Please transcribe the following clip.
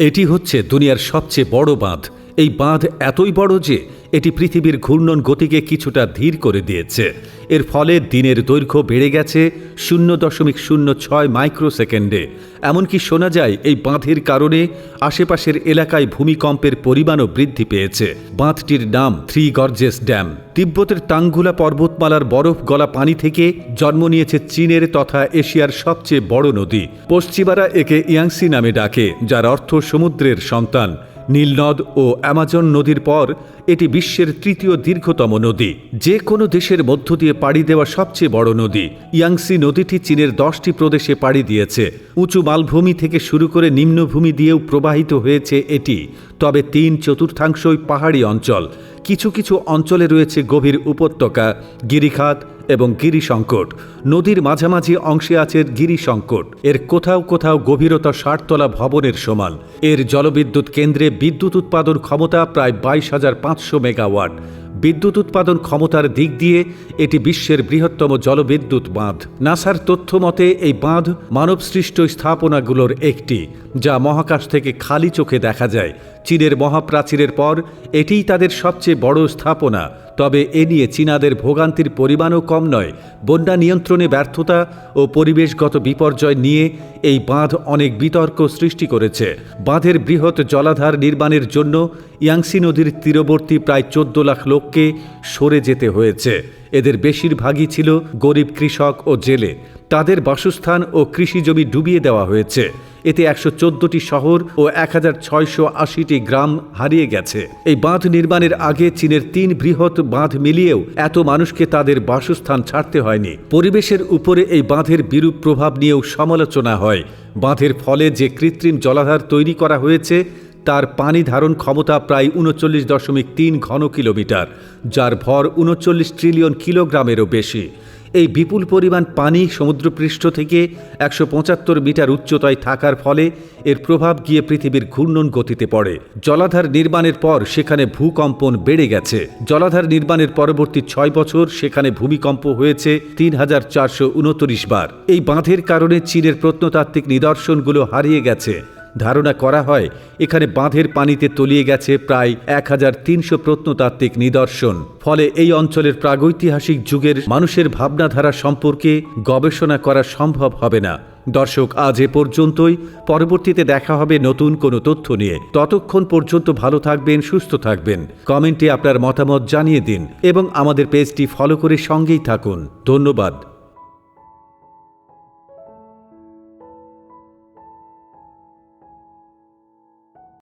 এটি হচ্ছে দুনিয়ার সবচেয়ে বড় বাঁধ। এই বাঁধ এতই বড় যে এটি পৃথিবীর ঘূর্ণন গতিকে কিছুটা ধীর করে দিয়েছে। এর ফলে দিনের দৈর্ঘ্য বেড়ে গেছে শূন্য দশমিক শূন্য ছয় মাইক্রোসেকেন্ডে। এমনকি শোনা যায়, এই বাঁধের কারণে আশেপাশের এলাকায় ভূমিকম্পের পরিমাণও বৃদ্ধি পেয়েছে। বাঁধটির নাম থ্রি গর্জেস ড্যাম। তিব্বতের টাঙ্গুলা পর্বতমালার বরফ গলা পানি থেকে জন্ম নিয়েছে চীনের তথা এশিয়ার সবচেয়ে বড় নদী। পশ্চিমারা একে ইয়াংসি নামে ডাকে, যার অর্থ সমুদ্রের সন্তান। নীলনদ ও অ্যামাজন নদীর পর এটি বিশ্বের তৃতীয় দীর্ঘতম নদী। যে কোনো দেশের মধ্য দিয়ে পাড়ি দেওয়া সবচেয়ে বড় নদী। ইয়াংসি নদীটি চীনের দশটি প্রদেশে পাড়ি দিয়েছে। উঁচু মালভূমি থেকে শুরু করে নিম্নভূমি দিয়েও প্রবাহিত হয়েছে এটি। তবে তিন চতুর্থাংশই পাহাড়ি অঞ্চল। কিছু কিছু অঞ্চলে রয়েছে গভীর উপত্যকা, গিরিখাত এবং গিরি সংকট নদীর মাঝামাঝি অংশে আছে গিরি সংকট এর কোথাও কোথাও গভীরতা ষাটতলা ভবনের সমান। এর জলবিদ্যুৎ কেন্দ্রে বিদ্যুৎ উৎপাদন ক্ষমতা প্রায় বাইশ হাজার পাঁচশো মেগাওয়াট। বিদ্যুৎ উৎপাদন ক্ষমতার দিক দিয়ে এটি বিশ্বের বৃহত্তম জলবিদ্যুৎ বাঁধ। নাসার তথ্য মতে, এই বাঁধ মানবসৃষ্ট স্থাপনাগুলোর একটি, যা মহাকাশ থেকে খালি চোখে দেখা যায়। চীনের মহাপ্রাচীরের পর, এটিই তাদের সবচেয়ে বড় স্থাপনা। তবে এ নিয়ে চীনাদের ভোগান্তির পরিমাণও কম নয়। বন্যা নিয়ন্ত্রণে ব্যর্থতা ও পরিবেশগত বিপর্যয় নিয়ে এই বাঁধ অনেক বিতর্ক সৃষ্টি করেছে। বাঁধের বৃহৎ জলাধার নির্মাণের জন্য ইয়াংসি নদীর তীরবর্তী প্রায় চোদ্দ লাখ লোককে সরে যেতে হয়েছে। এদের বেশিরভাগই ছিল গরিব কৃষক ও জেলে। তাদের বাসস্থান ও কৃষি জমি ডুবিয়ে দেওয়া হয়েছে। এতে একশো শহর ও এক হাজার ছয়শো আশিটি গ্রাম হারিয়ে গেছে। এই বাঁধ নির্মাণের আগে চীনের তিন বৃহৎ বাঁধ মিলিয়েও এত মানুষকে তাদের বাসস্থান ছাড়তে হয়নি। পরিবেশের উপরে এই বাঁধের বিরূপ প্রভাব নিয়েও সমালোচনা হয়। বাঁধের ফলে যে কৃত্রিম জলাধার তৈরি করা হয়েছে, তার পানি ধারণ ক্ষমতা প্রায় উনচল্লিশ দশমিক তিন ঘন কিলোমিটার যার ভর উনচল্লিশ ট্রিলিয়ন কিলোগ্রামেরও বেশি। এই বিপুল পরিমাণ পানি সমুদ্রপৃষ্ঠ থেকে একশো পঁচাত্তর মিটার উচ্চতায় থাকার ফলে এর প্রভাব গিয়ে পৃথিবীর ঘূর্ণন গতিতে পড়ে। জলাধার নির্মাণের পর সেখানে ভূকম্পন বেড়ে গেছে। জলাধার নির্মাণের পরবর্তী ছয় বছর সেখানে ভূমিকম্প হয়েছে তিন হাজার চারশো উনত্রিশ বার। এই বাঁধের কারণে চীনের প্রত্নতাত্ত্বিক নিদর্শনগুলো হারিয়ে গেছে। ধারণা করা হয়, এখানে বাঁধের পানিতে তলিয়ে গেছে প্রায় এক হাজার তিনশো প্রত্নতাত্ত্বিক নিদর্শন। ফলে এই অঞ্চলের প্রাগৈতিহাসিক যুগের মানুষের ভাবনাধারা সম্পর্কে গবেষণা করা সম্ভব হবে না। দর্শক, আজ এ পর্যন্তই। পরবর্তীতে দেখা হবে নতুন কোনো তথ্য নিয়ে। ততক্ষণ পর্যন্ত ভালো থাকবেন, সুস্থ থাকবেন। কমেন্টে আপনার মতামত জানিয়ে দিন এবং আমাদের পেজটি ফলো করে সঙ্গেই থাকুন। ধন্যবাদ।